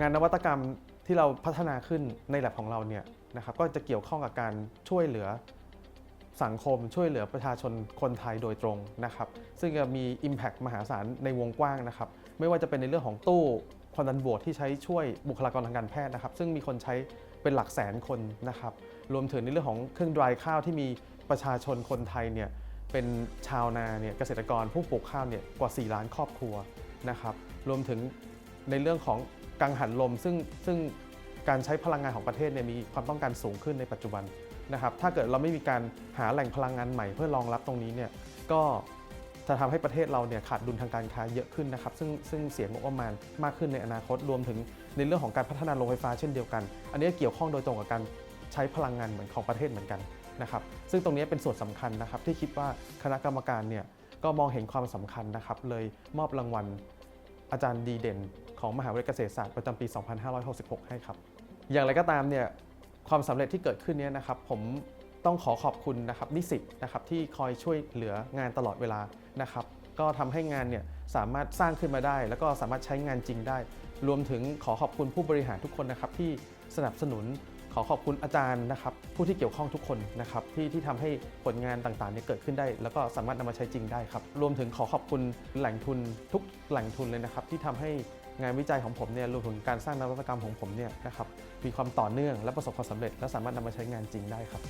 งานนวัตกรรมที่เราพัฒนาขึ้นใน lab ของเราเนี่ยนะครับก็จะเกี่ยวข้องกับการช่วยเหลือสังคมช่วยเหลือประชาชนคนไทยโดยตรงนะครับ ซึ่งจะมี Impact มหาศาลในวงกว้างนะครับ ไม่ว่าจะเป็นในเรื่องของตู้ความดันบวกที่ใช้ช่วยบุคลากรทางการแพทย์นะครับ ซึ่งมีคนใช้เป็นหลักแสนคนนะครับ รวมถึงในเรื่องของเครื่องดรายข้าวที่มีประชาชนคนไทยเนี่ยเป็นชาวนาเนี่ยเกษตรกรผู้ปลูกข้าวเนี่ยกว่า 4 ล้านครอบครัวนะครับ รวมถึงในเรื่องของ กังหันลมซึ่งซึ่งการใช้พลังงานของประเทศเนี่ยมีความต้องการสูงขึ้นในปัจจุบันนะครับ ถ้าเกิดเราไม่มีการหาแหล่งพลังงานใหม่เพื่อรองรับตรงนี้เนี่ยก็จะทำให้ประเทศเราเนี่ยขาดดุลทางการค้าเยอะขึ้นนะครับ ซึ่งซึ่งเสียงบประมาณมากขึ้นในอนาคตรวมถึงในเรื่องของการพัฒนาโรงไฟฟ้าเช่นเดียวกัน อันนี้เกี่ยวข้องโดยตรงกับการใช้พลังงานเหมือนของประเทศเหมือนกันนะครับ ซึ่งตรงนี้เป็นส่วนสำคัญนะครับที่คิดว่าคณะกรรมการเนี่ยก็มองเห็นความสำคัญนะครับเลยมอบรางวัล อาจารย์ดีเด่นของมหาวิทยาลัยเกษตรศาสตร์ประจำปี 2566 ให้ครับ อย่างไรก็ตามเนี่ยความสำเร็จที่เกิดขึ้นเนี้นะครับผมต้องขอขอบคุณนะครับนิสิตนะครับที่คอยช่วยเหลืองานตลอดเวลานะครับก็ทำให้งานเนี่ยสามารถสร้างขึ้นมาได้ แล้วก็สามารถใช้งานจริงได้ รวมถึงขอขอบคุณผู้บริหารทุกคนนะครับที่สนับสนุน ขอขอบคุณอาจารย์นะครับผู้ที่เกี่ยวข้องทุกคนนะครับที่ที่ทำให้ผลงานต่างๆเนี่ยเกิดขึ้นได้ แล้วก็สามารถนำมาใช้จริงได้ครับ รวมถึงขอขอบคุณแหล่งทุนทุกแหล่งทุนเลยนะครับที่ทำให้งานวิจัยของผมเนี่ยรวมถึงการสร้างนวัตกรรมของผมเนี่ยนะครับมีความต่อเนื่องและประสบความสำเร็จ และสามารถนำมาใช้งานจริงได้ครับ